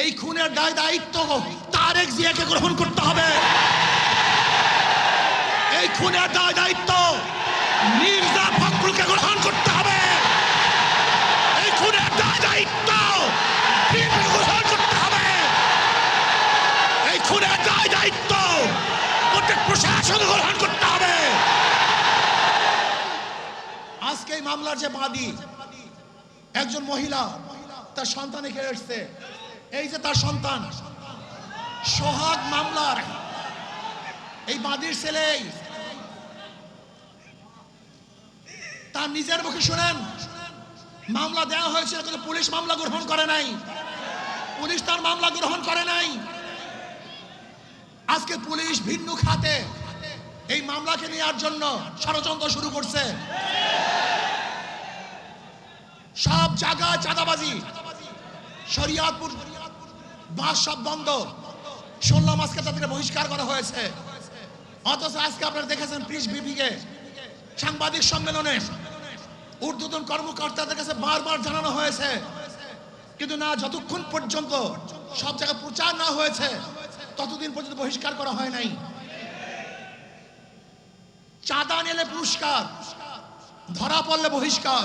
এই খুনের দায় দায়িত্ব তারেক জিয়াকে গ্রহণ করতে হবে। এই খুনের দায় দায়িত্ব মির্জা ফখরুলকে গ্রহণ করতে হবে। এই খুনের দায় দায়িত্ব গ্রহণ করতে হবে। এই খুনের দায় দায়িত্ব প্রত্যেক প্রশাসন গ্রহণ করতে হবে। আজকে এই মামলার যে বাদী, একজন মহিলা, তার সন্তানে এসছে। এই যে তার সন্তান, সোহাগ মামলার, এই বাদীর ছেলে, তার নিজের মুখে শুনেন, মামলা দেওয়া হয়েছে কিন্তু পুলিশ মামলা গ্রহণ করে নাই। পুলিশ তার মামলা গ্রহণ করে নাই। আজকে পুলিশ ভিন্ন খাতে এই মামলাকে নেওয়ার জন্য ষড়যন্ত্র শুরু করছে। সব জায়গায় চাঁদাবাজি। শরিয়াতপুর বাস সব বন্ধ। শুনলাম আজকে তাদেরকে বহিষ্কার করা হয়েছে। অথচ আজকে আপনারা দেখেছেন প্রিস বিপিকে সাংবাদিক সম্মেলনে ঊর্ধ্বতন কর্মকর্তাদের কাছে বারবার জানানো হয়েছে। কিন্তু না, যতক্ষণ পর্যন্ত সব জায়গায় প্রচার না হয়েছে, ততদিন পর্যন্ত বহিষ্কার করা হয় নাই। চাঁদা নিলে পুরস্কার, ধরা পড়লে বহিষ্কার।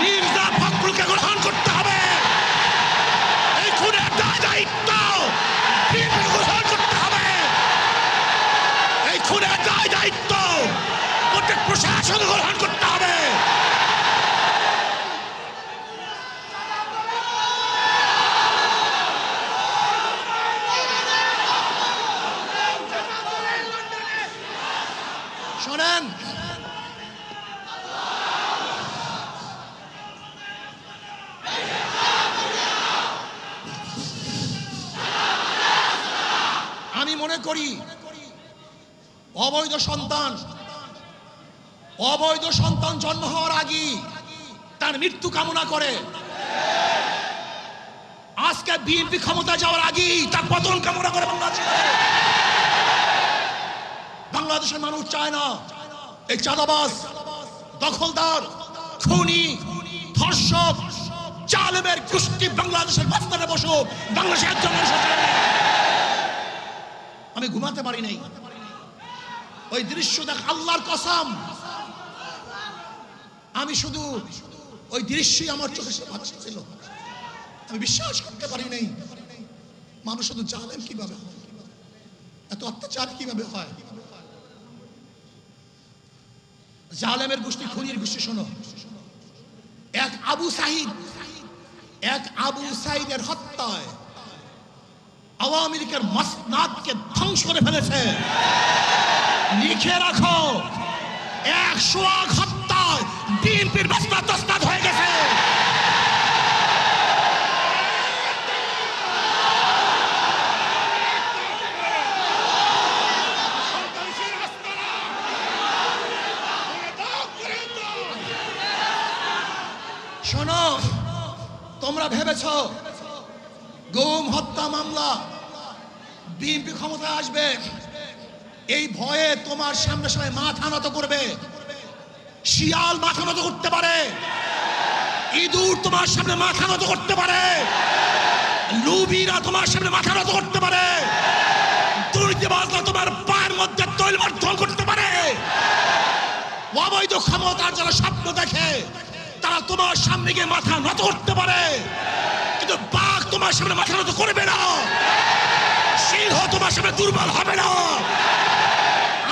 মির্জা ফখরুলকে গ্রহণ করতে হবে। এই খুনের দায় দায়িত্ব গ্রহণ করতে হবে। এই খুনের দায় দায়িত্ব করি। অবৈধ সন্তান অবৈধ সন্তান জন্ম হওয়ার আগেই তার মৃত্যু কামনা করে। আজকে বিএনপি ক্ষমতা যাওয়ার আগেই তার পতন কামনা করে বাংলাদেশ। বাংলাদেশের মানুষ চায় না এই চাঁদাবাস দখলদার, খুনি, ধর্ষক চালেমের গোষ্ঠী বাংলাদেশের মাঝখানে বসো বাংলাদেশের একজন। আমি ঘুমাতে পারি নাই। ওই দৃশ্য দেখ, আল্লাহর কসম। আমি শুধু ওই দৃশ্যই আমার চোখে ছিল আমি বিশ্বাস করতে পারি নাই। মানুষ শুধু জানেন কীভাবে এত অত্যাচার কীভাবে হয়। জালেমের গোষ্ঠী, খুনির গোষ্ঠী, শোনো। এক আবু সাহিদ এক আবু সাহিদের হত্যায় আওয়ামী লীগের মসনাদকে ধ্বংস করে ফেলেছে। লিখে রাখো, একশো হত্যায় বিএনপির মসনাদ তসনাদ হয়ে গেছে। শোনো, তোমরা ভেবেছ গুম, হত্যা মামলা। বিএনপি ক্ষমতায় আসবে। এই ভয়ে তোমার সামনে সামনে মাথা নত করবে। শিয়াল মাথা নত করতে পারে। ইঁদুর তোমার সামনে মাথা নত করতে পারে। লুবিরা তোমার সামনে মাথা নত করতে পারে। দুর্নীতিবাজরা তোমার পায়ের মধ্যে তৈল মাধ্যম করতে পারে। অবৈধ ক্ষমতার যারা স্বপ্ন দেখে, তারা তোমার সামনে গিয়ে মাথা নত করতে পারে। কিন্তু তোমার সামনে মাথা নত করবে না। সিংহ তোমার সামনে দুর্বল হবে না।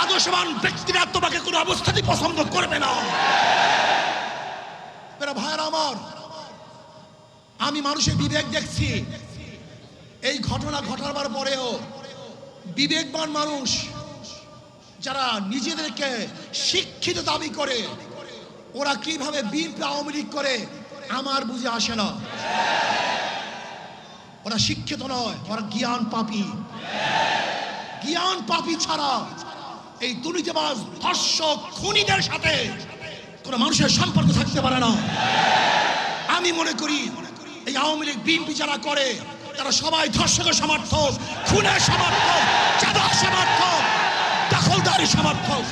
আদর্শবান ব্যক্তিরা তোমাকে কোনো অবস্থাতেই পছন্দ করবে না। ভাইয়ের আমার, আমি মানুষের বিবেক দেখছি। এই ঘটনা ঘটাবার পরেও বিবেকবান মানুষ যারা নিজেদেরকে শিক্ষিত দাবি করে, ওরা কীভাবে বিএনপি আওয়ামী লীগ করে, আমার বুঝে আসে না। ওরা শিক্ষিত নয়, ওরা জ্ঞান পাপী। জ্ঞান পাপী ছাড়া এই দুর্নীতিবাজ, ধর্ষক, খুনিদের সাথে কোনো মানুষের সম্পর্ক থাকতে পারে না। আমি মনে করি এই আওয়ামী লীগ, বিএনপি যারা করে, তারা সবাই ধর্ষকের সমর্থক, খুনের সমর্থক, চাঁদার সমর্থক, দখলদারি সমর্থক।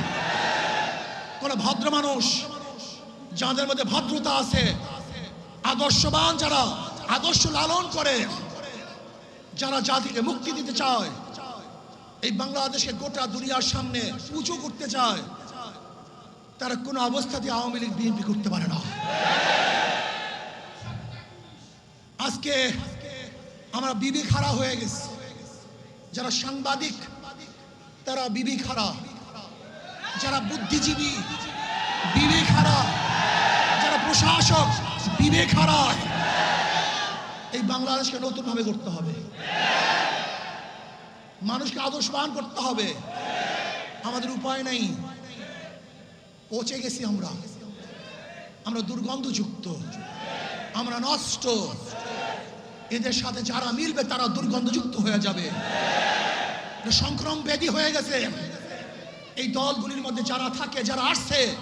কোন ভদ্র মানুষ যাদের মধ্যে ভদ্রতা আছে, আদর্শবান যারা, আদর্শ লালন করে যারা জাতিকে মুক্তি দিতে চায়, এই বাংলাদেশকে গোটা দুনিয়ার সামনে উঁচু করতে চায়, তারা কোনো অবস্থাতে আওয়ামী লীগ, বিএনপি করতে পারে না। আজকে আমরা বিবি খাড়া হয়ে গেছি। যারা সাংবাদিক, তারা বিবি খাড়া। যারা বুদ্ধিজীবী বিবেক হারা যারা প্রশাসক বিবেক হারা এই বাংলাদেশকে নতুন ভাবে করতে হবে। মানুষকে আদর্শবান করতে হবে। আমাদের উপায় নেই। পচে গেছি আমরা। আমরা দুর্গন্ধযুক্ত। আমরা নষ্ট। এদের সাথে যারা মিলবে, তারা দুর্গন্ধযুক্ত হয়ে যাবে। সংক্রম ব্যাধি হয়ে গেছে। এই দলগুলির মধ্যে যারা থাকে, যারা আসছে,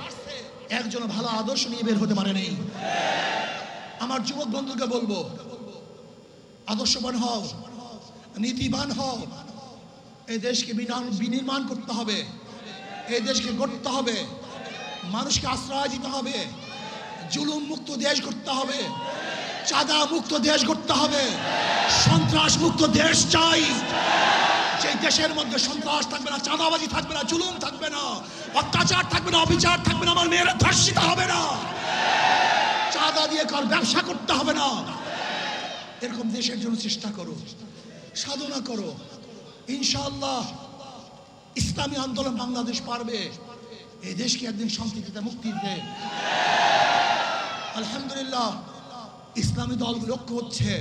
একজন ভালো আদর্শ নিয়ে বের হতে পারে নেই। আমার যুবক বন্ধুকে বলব আদর্শবান হও, নীতিবান হও। এই দেশকে বিনির্মাণ করতে হবে। এই দেশকে গড়তে হবে। মানুষকে আশ্রয় দিতে হবে। জুলুম মুক্ত দেশ করতে হবে। চাঁদা মুক্ত দেশ করতে হবে। সন্ত্রাস মুক্ত দেশ চাই। যে দেশের মধ্যে সন্ত্রাস থাকবে না, চাঁদাবাজি থাকবে না, জুলুম থাকবে না, অত্যাচার থাকবে না, অবিচার থাকবে না, আমার মেয়েরা ধর্ষিত হবে না। চাঁদা দিয়ে কার ব্যবসা করতে হবে না। এরকম দেশের জন্য চেষ্টা করো, সাধনা করো। ইনশাআল্লাহ ইসলামী আন্দোলন বাংলাদেশ পারবে এই দেশকে একদিন শান্তিতে মুক্তি দিতে। আলহামদুলিল্লাহ, ইসলামী দল লক্ষ্য হচ্ছে।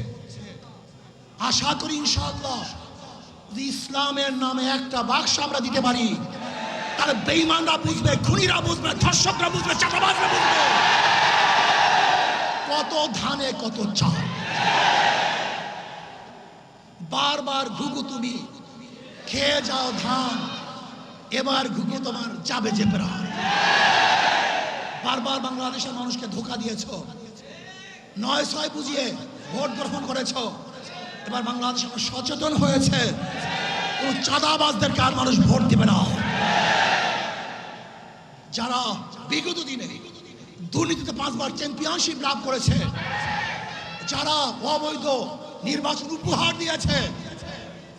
আশা করি ইনশাআল্লাহ যদি ইসলামের নামে একটা বাক্স আমরা দিতে পারি, তাহলে বেইমানরা বুঝবে, খুনিরা বুঝবে, ধর্ষকরা বুঝবে চাটাবাজরা বুঝবে। কত ধানে, কত চাল। বারবার ঘুঘু তুমি। খেয়ে যাও ধান, এবার ঘুঘু তোমার যাবে যে প্রাণ বারবার বাংলাদেশের মানুষকে ধোকা দিয়েছ। নয় ছয় বুঝিয়ে ভোট গ্রহণ করেছ। এবার বাংলাদেশ সচেতন হয়েছে। কোন চাঁদাবাজদেরকে আর মানুষ ভোট দিবে না। যারা বিগত দিনে দুর্নীতিতে পাঁচবার চ্যাম্পিয়নশিপ লাভ করেছে, যারা অবৈধ নির্বাচন উপহার দিয়েছে।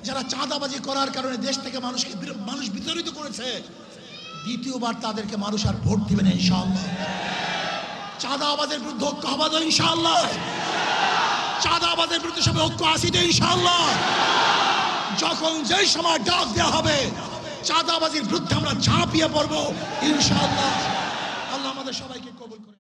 যারা চাঁদাবাজি করার কারণে দেশ থেকে মানুষকে মানুষ বিতাড়িত করেছে, দ্বিতীয়বার তাদেরকে মানুষ আর ভোট দিবে না, ইনশাআল্লাহ। চাঁদাবাজের বিরুদ্ধে ঐক্য হবে তো ইনশাআল্লাহ। চাঁদাবাজের বিরুদ্ধে সবাই ঐক্য আসি আসিতে ইনশাআল্লাহ। যখন যেই সময় ডাক দেওয়া হবে, চাঁদাবাজির বিরুদ্ধে আমরা ঝাঁপিয়ে পড়ব, ইনশাআল্লাহ। আল্লাহ আমাদের সবাইকে কবুল